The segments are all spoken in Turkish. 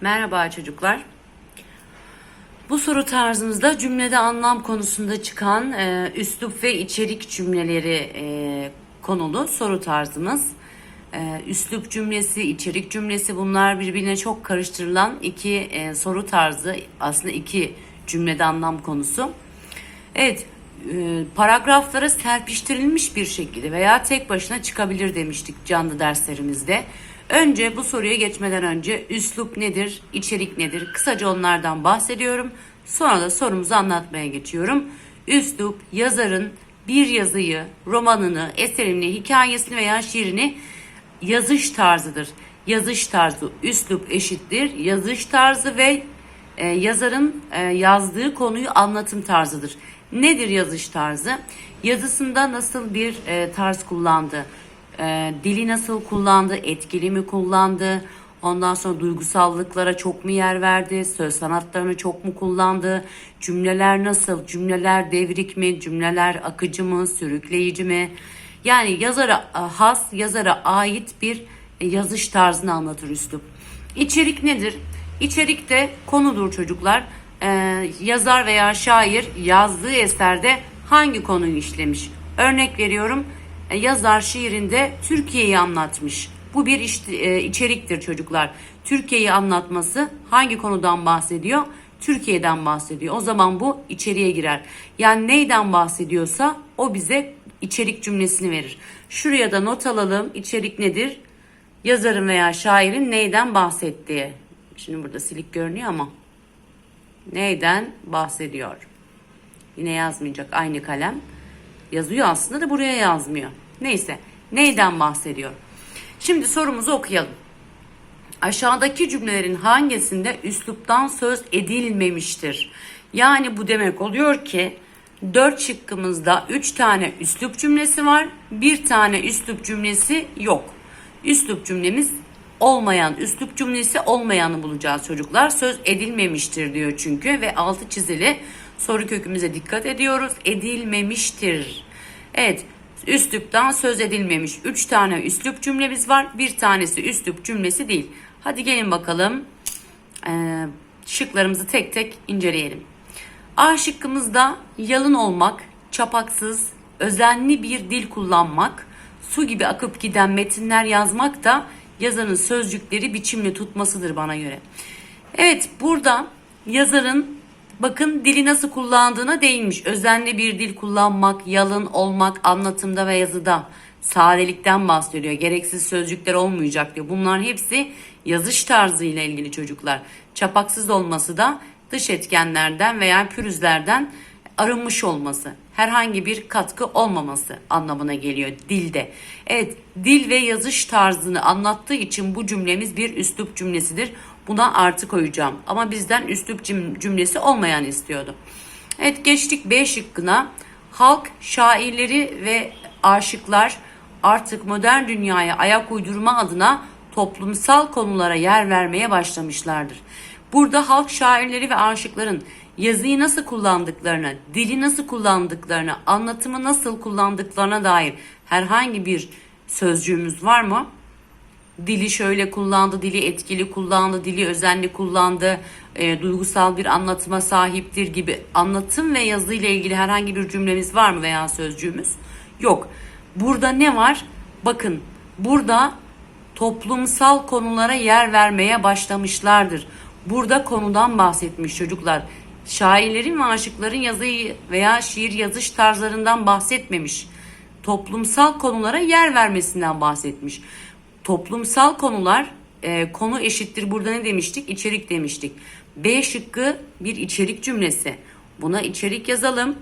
Merhaba çocuklar. Bu soru tarzımızda cümlede anlam konusunda çıkan e, üslup ve içerik cümleleri e, konulu soru tarzımız. E, üslup cümlesi, içerik cümlesi bunlar birbirine çok karıştırılan iki e, soru tarzı. Aslında iki cümlede anlam konusu. Evet, e, paragraflara serpiştirilmiş bir şekilde veya tek başına çıkabilir demiştik canlı derslerimizde. Önce bu soruya geçmeden önce üslup nedir, içerik nedir? Kısaca onlardan bahsediyorum. Sonra da sorumuzu anlatmaya geçiyorum. Üslup, yazarın bir yazıyı, romanını, eserini, hikayesini veya şiirini yazış tarzıdır. Yazış tarzı, üslup eşittir. Yazış tarzı ve e, yazarın e, yazdığı konuyu anlatım tarzıdır. Nedir yazış tarzı? Yazısında nasıl bir e, tarz kullandı? E, dili nasıl kullandı? Etkili mi kullandı? Ondan sonra duygusallıklara çok mu yer verdi? Söz sanatlarını çok mu kullandı? Cümleler nasıl? Cümleler devrik mi? Cümleler akıcı mı? Sürükleyici mi? Yani yazara e, has, yazara ait bir e, yazış tarzını anlatır üslup. İçerik nedir? İçerik de konudur çocuklar. Ee, yazar veya şair yazdığı eserde hangi konuyu işlemiş? Örnek veriyorum. E, Yazar şiirinde Türkiye'yi anlatmış. Bu bir işte, e, içeriktir çocuklar. Türkiye'yi anlatması hangi konudan bahsediyor? Türkiye'den bahsediyor. O zaman bu içeriye girer. Yani neyden bahsediyorsa o bize içerik cümlesini verir. Şuraya da not alalım. İçerik nedir? Yazarın veya şairin neyden bahsettiği. Şimdi burada silik görünüyor ama neyden bahsediyor? Yine yazmayacak aynı kalem. Yazıyor aslında da buraya yazmıyor. Neyse neyden bahsediyor? Şimdi sorumuzu okuyalım. Aşağıdaki cümlelerin hangisinde üsluptan söz edilmemiştir? Yani bu demek oluyor ki 4 şıkkımızda 3 tane üslup cümlesi var. Bir tane üslup cümlesi yok. Üslup cümlemiz olmayan, üslup cümlesi olmayanı bulacağız çocuklar. Söz edilmemiştir diyor çünkü ve altı çizili soru kökümüze dikkat ediyoruz. Edilmemiştir. Evet, üsluptan söz edilmemiş. 3 tane üslup cümlemiz var. Bir tanesi üslup cümlesi değil. Hadi gelin bakalım. Ee, şıklarımızı tek tek inceleyelim. A şıkkımızda yalın olmak, çapaksız, özenli bir dil kullanmak, su gibi akıp giden metinler yazmak da yazarın sözcükleri biçimli tutmasıdır bana göre. Evet burada yazarın bakın dili nasıl kullandığına değinmiş. Özenli bir dil kullanmak, yalın olmak anlatımda ve yazıda sadelikten bahsediyor. Gereksiz sözcükler olmayacak diyor. Bunların hepsi yazış tarzıyla ilgili çocuklar. Çapaksız olması da dış etkenlerden veya pürüzlerden arınmış olması, herhangi bir katkı olmaması anlamına geliyor dilde. Evet, dil ve yazış tarzını anlattığı için bu cümlemiz bir üslup cümlesidir. Buna artı koyacağım. Ama bizden üslup cümlesi olmayan istiyordu. Evet, geçtik B şıkkına. Halk, şairleri ve aşıklar artık modern dünyaya ayak uydurma adına toplumsal konulara yer vermeye başlamışlardır. Burada halk şairleri ve aşıkların yazıyı nasıl kullandıklarına, dili nasıl kullandıklarına, anlatımı nasıl kullandıklarına dair herhangi bir sözcüğümüz var mı? Dili şöyle kullandı, dili etkili kullandı, dili özenli kullandı, e, duygusal bir anlatıma sahiptir gibi anlatım ve yazı ile ilgili herhangi bir cümlemiz var mı veya sözcüğümüz? Yok. Burada ne var? Bakın burada toplumsal konulara yer vermeye başlamışlardır. Burada konudan bahsetmiş çocuklar. Şairlerin ve aşıkların yazıyı veya şiir yazış tarzlarından bahsetmemiş. Toplumsal konulara yer vermesinden bahsetmiş. Toplumsal konular e, konu eşittir. Burada ne demiştik? İçerik demiştik. B şıkkı bir içerik cümlesi. Buna içerik yazalım.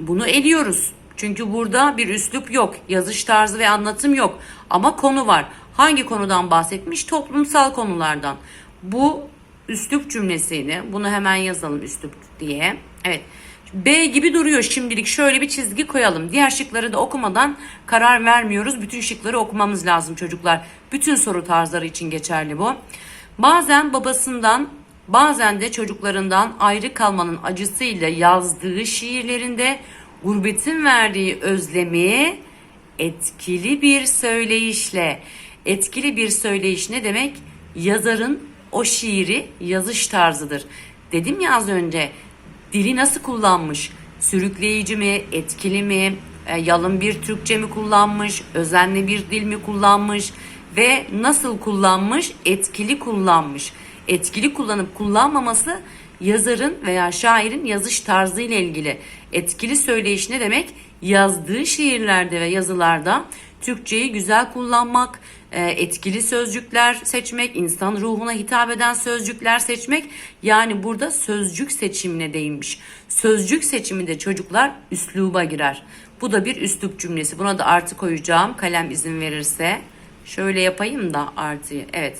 Bunu ediyoruz. Çünkü burada bir üslup yok. Yazış tarzı ve anlatım yok. Ama konu var. Hangi konudan bahsetmiş? Toplumsal konulardan. Bu üslup cümlesiydi. Bunu hemen yazalım üslup diye. Evet. B gibi duruyor şimdilik. Şöyle bir çizgi koyalım. Diğer şıkları da okumadan karar vermiyoruz. Bütün şıkları okumamız lazım çocuklar. Bütün soru tarzları için geçerli bu. Bazen babasından bazen de çocuklarından ayrı kalmanın acısıyla yazdığı şiirlerinde gurbetin verdiği özlemi etkili bir söyleyişle etkili bir söyleyiş ne demek? yazarın o şiiri yazış tarzıdır. Dedim ya az önce dili nasıl kullanmış? Sürükleyici mi, etkili mi, e, yalın bir Türkçe mi kullanmış, özenli bir dil mi kullanmış ve nasıl kullanmış? Etkili kullanmış. Etkili kullanıp kullanmaması yazarın veya şairin yazış tarzı ile ilgili. Etkili söyleyiş ne demek? Yazdığı şiirlerde ve yazılarda Türkçeyi güzel kullanmak, e, etkili sözcükler seçmek, insan ruhuna hitap eden sözcükler seçmek. Yani burada sözcük seçimine değinmiş. Sözcük seçiminde çocuklar üsluba girer. Bu da bir üslup cümlesi. Buna da artı koyacağım kalem izin verirse. Şöyle yapayım da artıyı. Evet.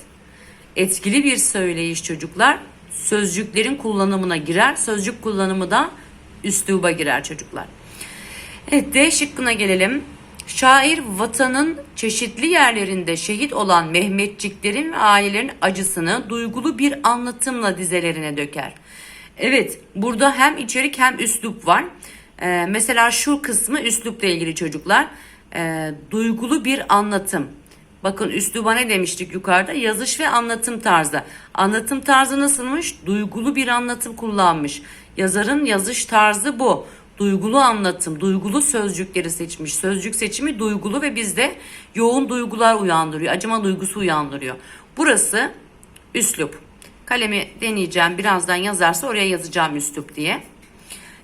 Etkili bir söyleyiş çocuklar sözcüklerin kullanımına girer. Sözcük kullanımı da üsluba girer çocuklar. Evet D şıkkına gelelim. Şair vatanın çeşitli yerlerinde şehit olan Mehmetçiklerin ve ailelerin acısını duygulu bir anlatımla dizelerine döker. Evet burada hem içerik hem üslup var. Ee, mesela şu kısmı üslupla ilgili çocuklar. Ee, duygulu bir anlatım. Bakın üsluba ne demiştik yukarıda? Yazış ve anlatım tarzı. Anlatım tarzı nasılmış? Duygulu bir anlatım kullanmış. Yazarın yazış tarzı bu. Duygulu anlatım, duygulu sözcükleri seçmiş. Sözcük seçimi duygulu ve bizde yoğun duygular uyandırıyor. Acıma duygusu uyandırıyor. Burası üslup. Kalemi deneyeceğim. Birazdan yazarsa oraya yazacağım üslup diye.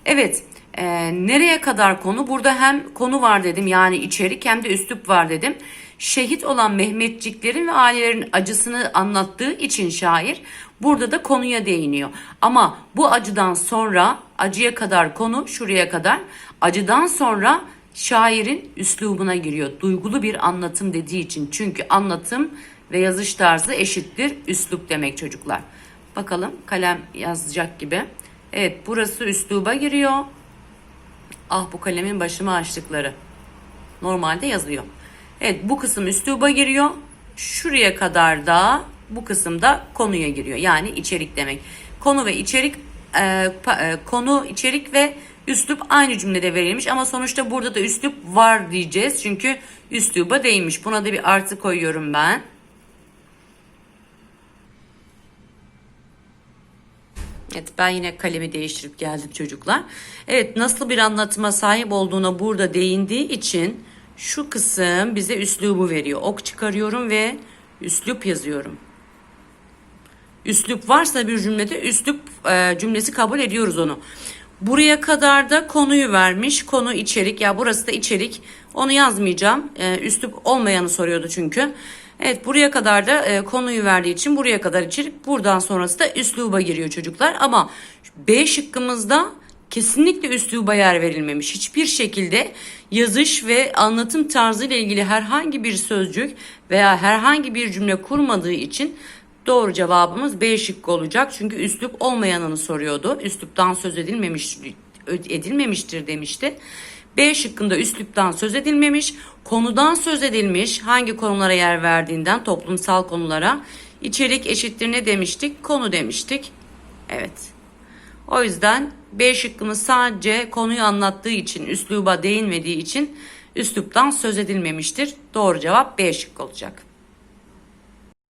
Evet. e, nereye kadar konu? Burada hem konu var dedim yani içerik hem de üslup var dedim. Şehit olan Mehmetçiklerin ve ailelerin acısını anlattığı için şair burada da konuya değiniyor. Ama bu acıdan sonra acıya kadar konu şuraya kadar acıdan sonra şairin üslubuna giriyor. Duygulu bir anlatım dediği için. Çünkü anlatım ve yazış tarzı eşittir üslup demek çocuklar. Bakalım kalem yazacak gibi. Evet burası üsluba giriyor. Ah bu kalemin başıma açtıkları. Normalde yazıyor. Evet bu kısım üsluba giriyor. Şuraya kadar da bu kısımda konuya giriyor. Yani içerik demek. Konu ve içerik e, pa- e, konu, içerik ve üslup aynı cümlede verilmiş ama sonuçta burada da üslup var diyeceğiz. Çünkü üsluba değinmiş. Buna da bir artı koyuyorum ben. Evet ben yine kalemi değiştirip geldim çocuklar. Evet nasıl bir anlatıma sahip olduğuna burada değindiği için şu kısım bize üslubu veriyor. Ok çıkarıyorum ve üslup yazıyorum. Üslup varsa bir cümlede üslup e, cümlesi kabul ediyoruz onu. Buraya kadar da konuyu vermiş. Konu içerik. Ya burası da içerik. Onu yazmayacağım. E, üslup olmayanı soruyordu çünkü. Evet buraya kadar da e, konuyu verdiği için buraya kadar içerik. Buradan sonrası da üsluba giriyor çocuklar. Ama B şıkkımızda kesinlikle üsluba yer verilmemiş. Hiçbir şekilde yazış ve anlatım tarzı ile ilgili herhangi bir sözcük veya herhangi bir cümle kurmadığı için doğru cevabımız B şıkkı olacak. Çünkü üslup olmayanını soruyordu. Üsluptan söz edilmemiş edilmemiştir demişti. B şıkkında üsluptan söz edilmemiş, konudan söz edilmiş, hangi konulara yer verdiğinden toplumsal konulara. İçerik eşittir ne demiştik? Konu demiştik. Evet. O yüzden B şıkkımız sadece konuyu anlattığı için, üsluba değinmediği için üsluptan söz edilmemiştir. Doğru cevap B şıkkı olacak.